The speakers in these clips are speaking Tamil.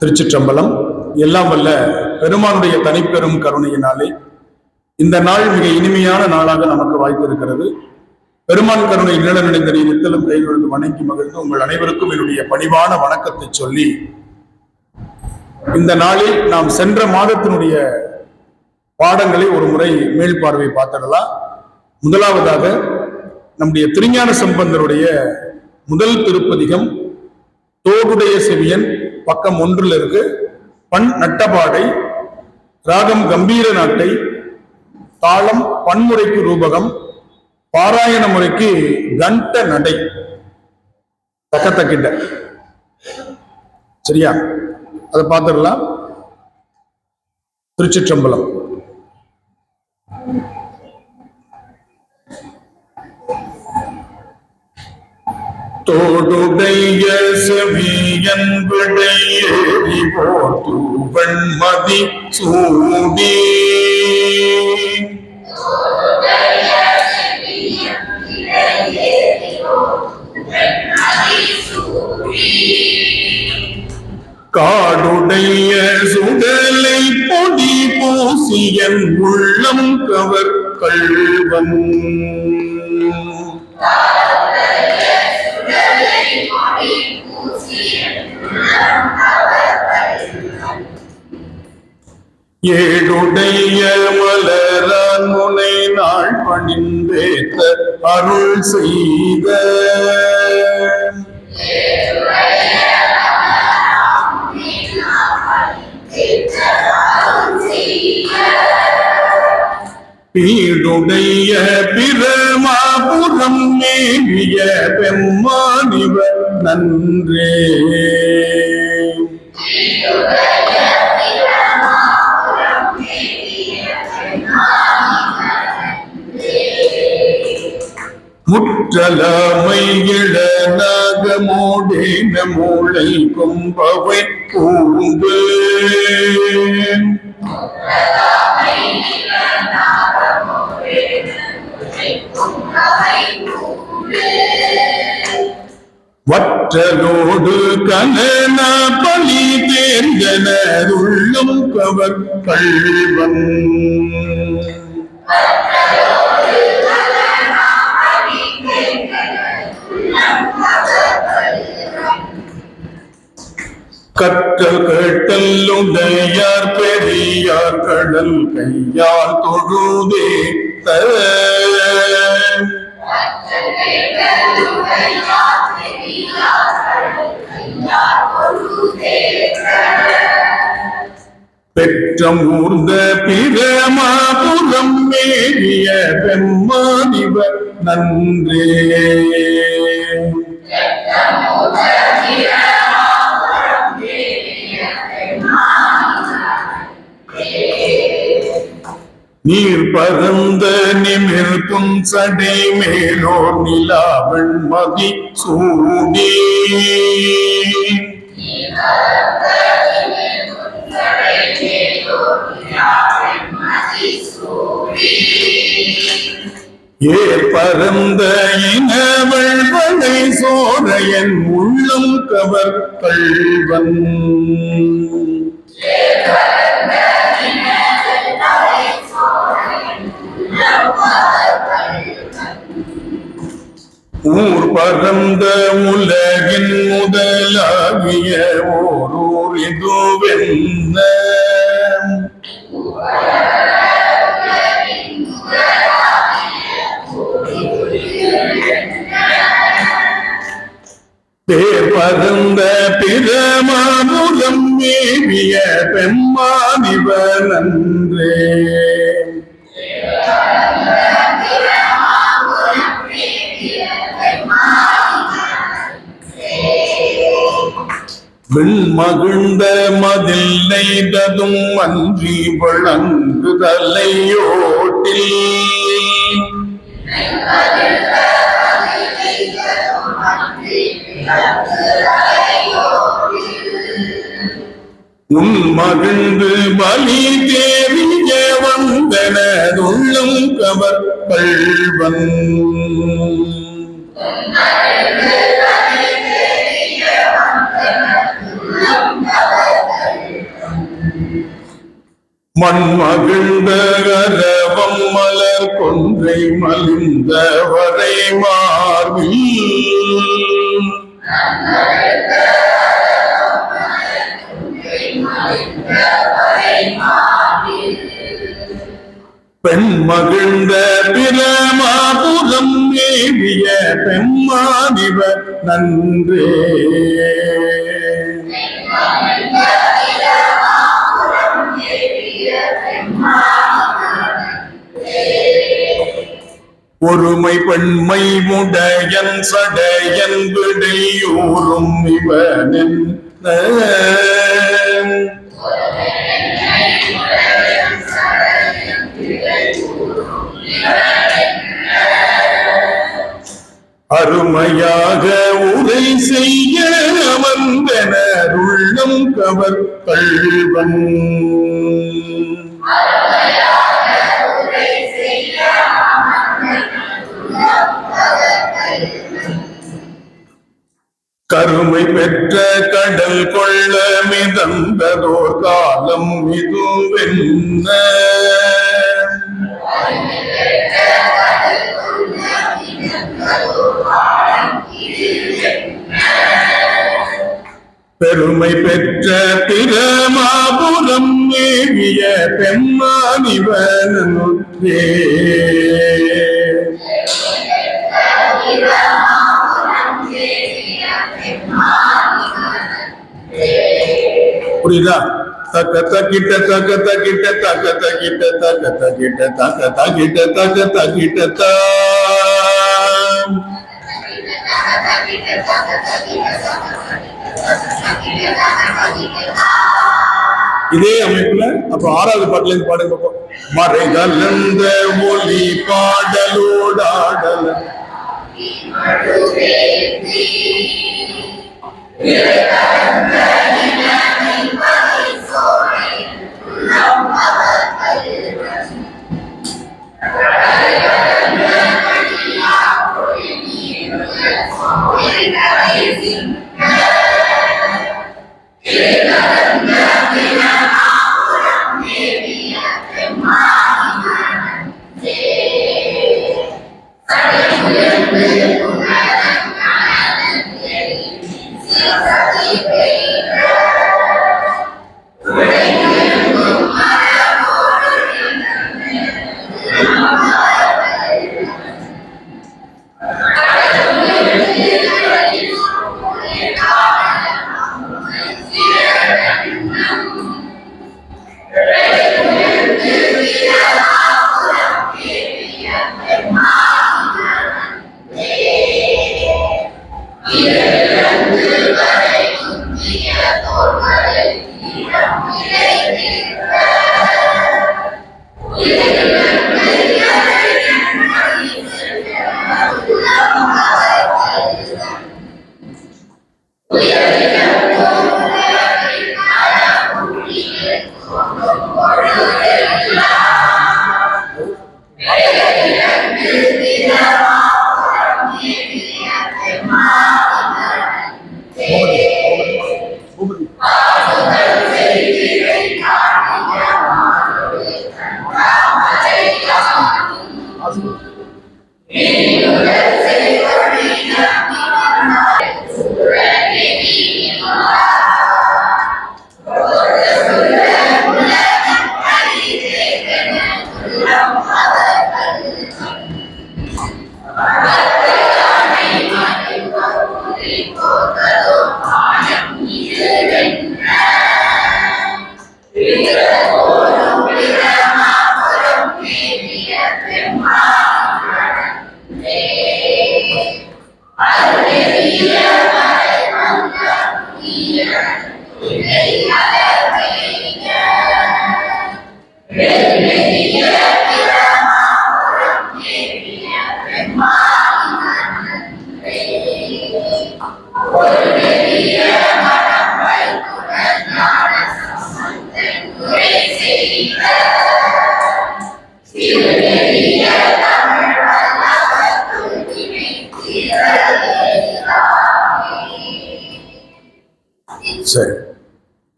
திருச்சிற்றம்பலம். எல்லாம் வல்ல பெருமானுடைய தனிப்பெரும் கருணையினாலே இந்த நாள் மிக இனிமையான நாளாக நமக்கு வாய்த்திருக்கிறது. பெருமான் கருணை நிழல் நினைந்த நித்தலும் கைகொழுந்து வணங்கி மகிழ்ந்து உங்கள் அனைவருக்கும் என்னுடைய பணிவான வணக்கத்தை சொல்லி இந்த நாளில் நாம் சென்ற மாதத்தினுடைய பாடங்களை ஒரு முறை மேல் பார்வை பார்த்திடலாம். முதலாவதாக நம்முடைய திருஞான சம்பந்தருடைய முதல் திருப்பதிகம் தோடுடைய செவியன் பக்கம் ஒன்றில் இருக்கு. பண் நட்டபாடை ராகம் கம்பீர நாட்டை தாளம் பன்முறைக்கு ரூபகம் பாராயண முறைக்கு கண்ட நடை. தக்கத்தக்கிட்ட. சரியா? அதை பார்த்துடலாம். திருச்சிற்றம்பலம். தோடுடைய செவியன் விடையேறி போர்த்துவன் சூடி. காடுடைய சுடலை பொடி பூசியன் உள்ளம் கவர் கள்வன். ஏழுடைய மலரான் முனை நாள் பணிந்தேத்த அருள் செய்த. பீடுடைய பிற பிரமாபுரம் மேவிய பெம்மானிவர் நன்றே. முற்றலாமை இள நாகமோடேன மூளை கொம்பவை பூண்டு. வற்றலோடு கனன பலி தேர்ந்தனர் உள்ளும் கவர் கல்வன் கற்றல் கேட்டல்லுடையார் பெரியார் கடல் கையார் தொழுதே தர. பெற்றம் ஊர்ந்த பிரமாபுரம் மேறிய பெம்மாதிவர் நன்றே. நீர் பரந்த நிமிர்க்கும் சடை மேலோர் நிலாவள் மதி சூடி. ஏ பரந்த இனவள் வளை சோரையன் உள்ளம் கவர் கள்வன். ஊர் பறந்த உலகின் முதலாகிய ஓரூர் இதுவென்ன? பேர் பரந்த பிரமாபுரம் மேவிய பெம்மானிவ நன்றே. விண்மகிழ்ந்த மதில் நெய்ததும் அன்றி வழங்குதலையோட்டில். உன் மகிழ்ந்து பலி தேவிய வந்தனதுள்ளும் கவர் கள்வன் மண் மகிழ்ந்த அரவம் மலர் கொன்றை மலிந்த வரை மார்பில். பெண் மகிழ்ந்த பிரமாபுரம் ஏவிய பெம்மானிவ நன்றே. ஒருமை பெண்மை முடையன் சடையன் விடையூறும் இவனின் Yeah. அருமையாக உரை செய்ய வந்தனர் உள்ளம் கவர் கள்வன் கருமை பெற்ற கடல் கொள்ள மிதந்ததோர் காலம் இதுவென்ன? பெருமை பெற்ற பிரமாபுரம் மேவிய பெம்மானிவனுற்றே புரியுதா? தக்க தக்கிட்ட தக்க தக்கிட்ட தக்க தக்கிட்ட தக்க தக்கிட்ட தக்க தக்கிட்ட தக்க தக்கிட்ட தா இதே அமைப்புல அப்புறம் ஆறாவது பாட்டுல இருந்து பாடுங்க பார்ப்போம் மறைகலந்த மொழி பாடலோடாடல. சரி ஒரு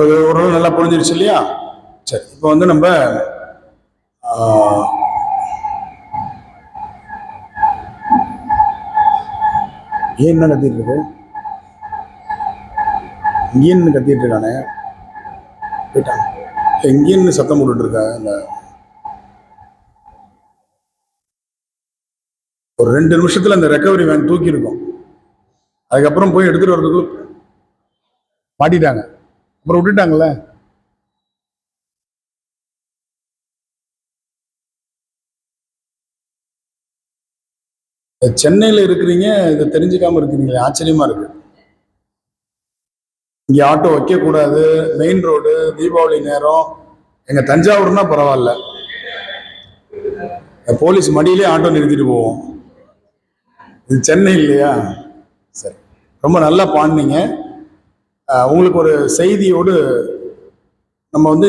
ஒரு நல்லா புரிஞ்சிருச்சு இல்லையா? சரி இப்போ வந்து நம்ம என்ன கத்திட்டு இருக்கு? இங்கேன்னு கத்திட்டு இருக்கானே? போயிட்டான் எங்கேன்னு சத்தம் போட்டுட்டு இருக்க? இந்த ஒரு ரெண்டு நிமிஷத்துல அந்த ரெக்கவரி வேன் தூக்கி இருக்கும் அதுக்கப்புறம் போய் எடுத்துட்டு வர்றதுக்குள்ள மாட்டிட்டாங்க. அப்புறம் விட்டுட்டாங்கல்ல? சென்னையில் இருக்கிறீங்க இதை தெரிஞ்சுக்காம இருக்கிறீங்களே ஆச்சரியமா இருக்கு. இங்க ஆட்டோ வைக்க கூடாது மெயின் ரோடு தீபாவளி நேரம். எங்க தஞ்சாவூர்னா பரவாயில்ல. போலீஸ் மடியிலே ஆட்டோ நிறுத்திட்டு போவோம். இது சென்னை இல்லையா? சரி. ரொம்ப நல்லா பாண்டிங்க உங்களுக்கு ஒரு செய்தியோடு நம்ம வந்து